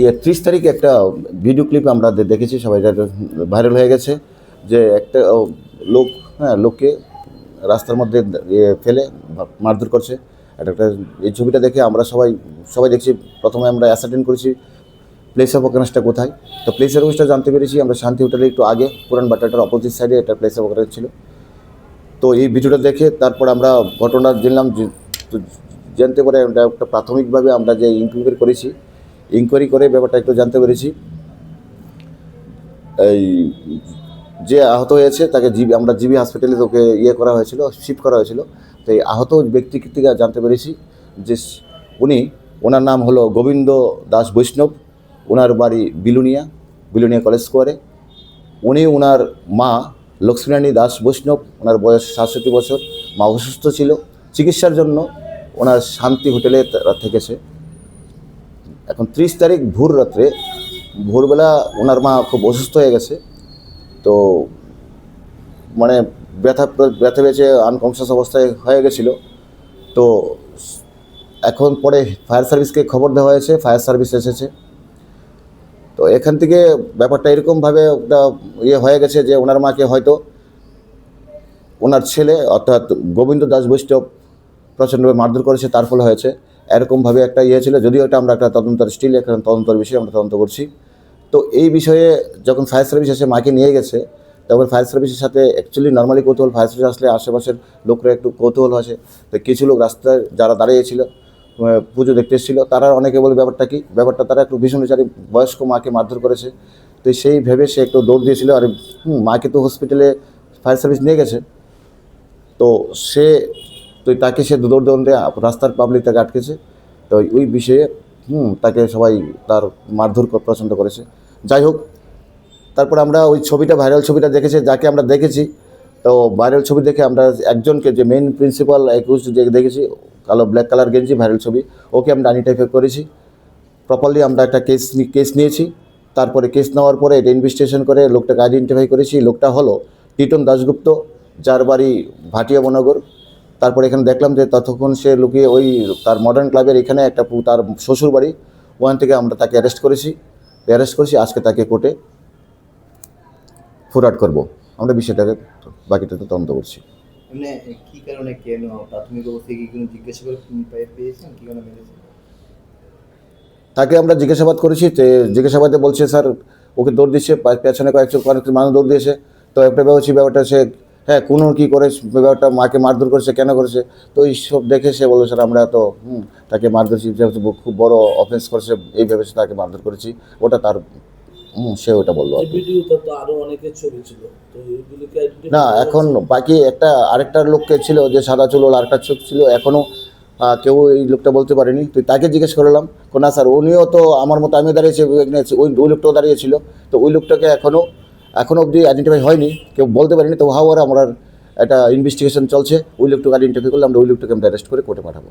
ইয়ে ত্রিশ তারিখে একটা ভিডিও ক্লিপ আমরা দেখেছি, সবাই ভাইরাল হয়ে গেছে, যে একটা লোক হ্যাঁ লোককে রাস্তার মধ্যে ইয়ে ফেলে মারধর করছে। এটা একটা, এই ছবিটা দেখে আমরা সবাই সবাই দেখছি, প্রথমে আমরা অ্যাসার্টেন করেছি প্লেস অফ অকারেন্সটা কোথায়। তো প্লেস অফ অকারেন্সটা জানতে পেরেছি, আমরা শান্তি হোটেলের একটু আগে, পুরান বাটাটার অপোজিট সাইডে একটা প্লেস অফ অকারেন্স ছিল। তো এই ভিডিওটা দেখে তারপর আমরা ঘটনা জানলাম জানতে পারে একটা প্রাথমিকভাবে আমরা যে ইনকোয়ারি করেছি ইনকোয়ারি করে ব্যাপারটা একটু জানতে পেরেছি। এই যে আহত হয়েছে, তাকে জিবি, আমরা জিবি হসপিটালে তোকে ইয়ে করা হয়েছিল শিফট করা হয়েছিল। তো এই আহত ব্যক্তি থেকে জানতে পেরেছি যে উনি, ওনার নাম হলো গোবিন্দ দাস বৈষ্ণব, ওনার বাড়ি বিলুনিয়া বিলুনিয়া কলেজ স্কোয়ারে উনি ওনার মা লক্ষ্মীরানী দাস বৈষ্ণব, ওনার বয়স সাতষট্টি বছর, মা অসুস্থ ছিল। চিকিৎসার জন্য ওনার শান্তি হোটেলে থেকেছে। এখন ত্রিশ তারিখ ভোর রাত্রে, ভোরবেলা ওনার মা খুব অসুস্থ হয়ে গেছে। তো মানে ব্যথা ব্যথা পেয়েছে আনকনসিয়াস অবস্থায় হয়ে গেছিল। তো এখন পরে ফায়ার সার্ভিসকে খবর দেওয়া হয়েছে, ফায়ার সার্ভিস এসেছে। তো এখান থেকে ব্যাপারটা এরকমভাবে একটা ইয়ে হয়ে গেছে যে ওনার মাকে হয়তো ওনার ছেলে অর্থাৎ গোবিন্দ দাস বৈষ্ণব প্রচণ্ডভাবে মারধর করেছে, তার ফলে হয়েছে। এরকমভাবে একটা ইয়ে ছিল, যদিও এটা আমরা একটা তদন্তের স্টিল একটা তদন্তের বিষয়ে আমরা তদন্ত করছি। তো এই বিষয়ে যখন ফায়ার সার্ভিস এসে মাকে নিয়ে গেছে, তখন ফায়ার সার্ভিসের সাথে অ্যাকচুয়ালি নর্মালি কৌতূহল ফায়ার সার্ভিস আসলে আশেপাশের লোকরা একটু কৌতূহল আসে। তো কিছু লোক রাস্তায় যারা দাঁড়িয়েছিল পুজো দেখতে এসেছিল, তারা অনেকে বলে ব্যাপারটা কি, ব্যাপারটা তারা একটু ভীষণ বিচারী বয়স্ক মাকে মারধর করেছে। তো সেই ভেবে সে একটু দৌড় দিয়েছিল, আর মাকে তো হসপিটালে ফায়ার সার্ভিস নিয়ে গেছে। তো সে তো তাকে সে দৌড় দৌড়ে রাস্তার পাবলিক তাকে আটকেছে। তো ওই বিষয়ে, হুম, তাকে সবাই তার মারধর পছন্দ করেছে। যাই হোক, তারপর আমরা ওই ছবিটা ভাইরাল ছবিটা দেখেছি, যাকে আমরা দেখেছি, তো ভাইরাল ছবি দেখে আমরা একজনকে যে মেইন প্রিন্সিপাল একুশ যে দেখেছি, কালো ব্ল্যাক কালার গেঞ্জি ভাইরাল ছবি, ওকে আমরা আইডেন্টিফাই করেছি। প্রপারলি আমরা একটা কেস কেস নিয়েছি। তারপরে কেস নেওয়ার পরে এটা ইনভেস্টিগেশন করে লোকটাকে আইডেন্টিফাই করেছি। লোকটা হলো টিটন দাশগুপ্ত, যার বাড়ি ভাটিয়া বনগর তারপরে এখানে দেখলাম যে ততক্ষণ সে লুকিয়ে ওই তার মডার্ন ক্লাবের এখানে একটা তার শ্বশুর বাড়ি ওখান থেকে আমরা তাকে অ্যারেস্ট করেছি। অ্যারেস্ট করেছি আজকে তাকে কোর্টে ফোরওয়ার্ড করব। আমরা বিষয়টাকে বাকিটাতে তদন্ত করছি। মানে কি কারণে কেন? প্রাথমিক অবস্থায় কি কোনো জিজ্ঞাসা করে পেয়েছেন? কি কারণে তাকে আমরা জিজ্ঞাসাবাদ করেছি যে জিজ্ঞাসাবাদে বলছে স্যার ওকে দৌড় দিচ্ছে পেছনে কয়েকজন কয়েক মানুষ দৌড় দিয়েছে। তো একটা ব্যাপারছি ব্যাপারটা সে হ্যাঁ কোনো কী করে ব্যাপারটা মাকে মারধর করেছে কেন করেছে? তো এই সব দেখে সে বলল স্যার আমরা তো হুম তাকে মারধর খুব বড় অফেন্স করেছে এই ভেবে সে তাকে মারধর করেছি। ওটা তার সে ওটা বলল না এখন বাকি একটা আরেকটা লোককে ছিল যে সাদা চুল আরেকটা চোখ ছিল এখনও কেউ এই লোকটা বলতে পারেনি। তো তাকে জিজ্ঞেস করলাম না স্যার উনিও তো আমার মতো আমি দাঁড়িয়েছি ওই ওই লোকটাও দাঁড়িয়েছিল। তো ওই লোকটাকে এখনও এখনও অবধি আইডেন্টিফাই হয়নি, কেউ বলতে পারিনি তো হাওয়ার আমরা একটা ইনভেস্টিগেশন চলছে, ওই লোকটুকু আইডেন্টিফাই করলে আমরা ওই লোকটুকু আমরা অ্যারেস্ট করে কোর্টে পাঠাবো।